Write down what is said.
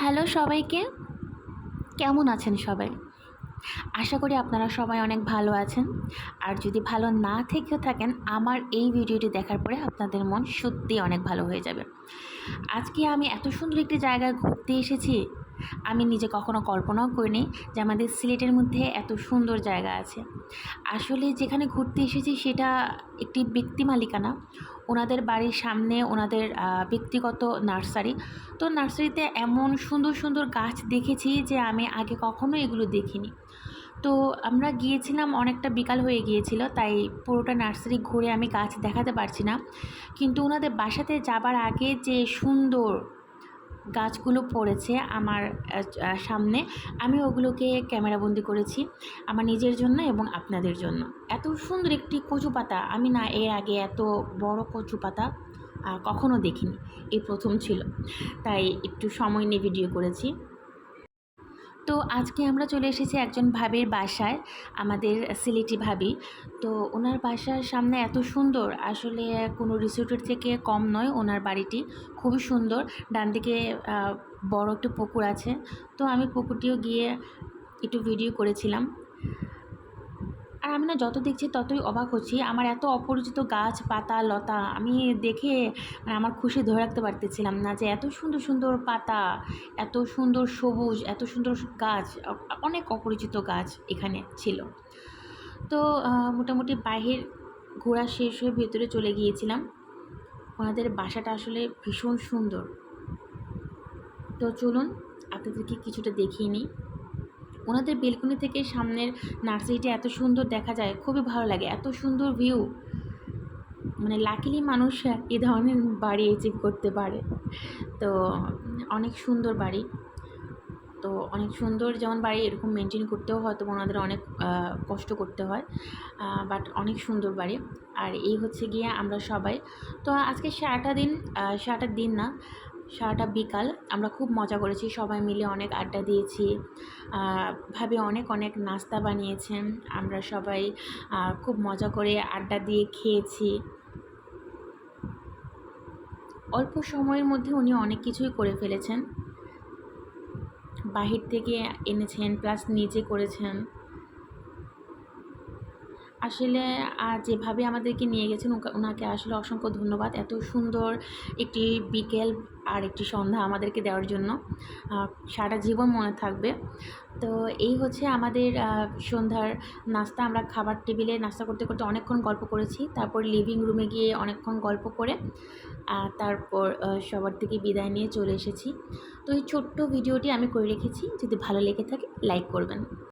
Hello সবাইকে। কেমন আছেন সবাই? আশা করি আপনারা সবাই অনেক ভালো আছেন। আর যদি ভালো না থেকেও থাকেন, আমার এই ভিডিওটি দেখার পরে আপনাদের মন সত্যিই অনেক ভালো হয়ে যাবে। আজকে আমি এত সুন্দর একটি জায়গায় ঘুরতে এসেছি আমি নিজে কখনো কল্পনাও করিনি যে আমাদের সিলেটের মধ্যে এত সুন্দর জায়গা আছে। আসলে যেখানে ঘুরতে এসেছি সেটা একটি ব্যক্তি মালিকানা। ওনাদের বাড়ির সামনে ওনাদের ব্যক্তিগত নার্সারি। তো নার্সারিতে এমন সুন্দর সুন্দর গাছ দেখেছি যে আমি আগে কখনো এগুলো দেখিনি। তো আমরা গিয়েছিলাম, অনেকটা বিকাল হয়ে গিয়েছিল, তাই পুরোটা নার্সারি ঘুরে আমি গাছ দেখাতে পারছি না। কিন্তু ওনাদের বাসাতে যাবার আগে যে সুন্দর গাছগুলো পড়েছে আমার সামনে। আমি ওগুলোকে ক্যামেরাবন্দি করেছি আমার নিজের জন্য এবং আপনাদের জন্য। এত সুন্দর একটি কচু পাতা। আমি না এর আগে এত বড় কচু পাতা কখনো দেখিনি। এই প্রথম ছিল। তাই একটু সময় নিয়ে ভিডিও করেছি। তো আজকে আমরা চলে এসেছি একজন ভাবির বাসায়, আমাদের সিলেটি ভাবি। তো ওনার বাসার সামনে এত সুন্দর, আসলে কোনো রিসোর্টের থেকে কম নয় ওনার বাড়িটি, খুবই সুন্দর। ডান দিকে বড় একটু পুকুর আছে। তো আমি পুকুরটিও গিয়ে একটু ভিডিও করেছিলাম। আর আমি না যত দেখছি ততই অবাক হচ্ছি। আমার এত অপরিচিত গাছ, পাতা, লতা আমি দেখে মানে আমার খুশি ধরে রাখতে পারতেছিলাম না যে এত সুন্দর সুন্দর পাতা, এত সুন্দর সবুজ, এত সুন্দর গাছ, অনেক অপরিচিত গাছ এখানে ছিল। তো মোটামুটি বাহির ঘোরা শেষ হয়ে ভেতরে চলে গিয়েছিলাম। ওনাদের বাসাটা আসলে ভীষণ সুন্দর। তো চলুন আপনাদেরকে কিছুটা দেখিয়ে নিই। ওনাদের বেলকনি থেকে সামনের নার্সারিটা এত সুন্দর দেখা যায়, খুবই ভালো লাগে, এত সুন্দর ভিউ। মানে লাকিলি মানুষ এ ধরনের বাড়ি অ্যাচিভ করতে পারে। তো অনেক সুন্দর বাড়ি। তো অনেক সুন্দর যেমন বাড়ি এরকম মেনটেন করতেও হয়তো ওনাদের অনেক কষ্ট করতে হয় বাট অনেক সুন্দর বাড়ি। আর এই হচ্ছে গিয়ে আমরা সবাই। তো আজকে সারাটা দিন সারাটা দিন না সারাটা বিকাল আমরা খুব মজা করেছি, সবাই মিলে অনেক আড্ডা দিয়েছি ভাবে অনেক অনেক নাস্তা বানিয়েছেন, আমরা সবাই খুব মজা করে আড্ডা দিয়ে খেয়েছি। অল্প সময়ের মধ্যে উনি অনেক কিছুই করে ফেলেছেন। বাহির থেকে এনেছেন প্লাস নিজে করেছেন। আসলে যেভাবে আমাদেরকে নিয়ে গেছেন ওনাকে আসলে অসংখ্য ধন্যবাদ। এত সুন্দর একটি বিকেল আর একটি সন্ধ্যা আমাদেরকে দেওয়ার জন্য। সারা জীবন মনে থাকবে। তো এই হচ্ছে আমাদের সন্ধ্যার নাস্তা। আমরা খাবার টেবিলে নাস্তা করতে করতে অনেকক্ষণ গল্প করেছি। তারপর লিভিং রুমে গিয়ে অনেকক্ষণ গল্প করে আর তারপর সবার থেকে বিদায় নিয়ে চলে এসেছি। তো এই ছোট্ট ভিডিওটি আমি করে রেখেছি। যদি ভালো লেগে থাকে লাইক করবেন।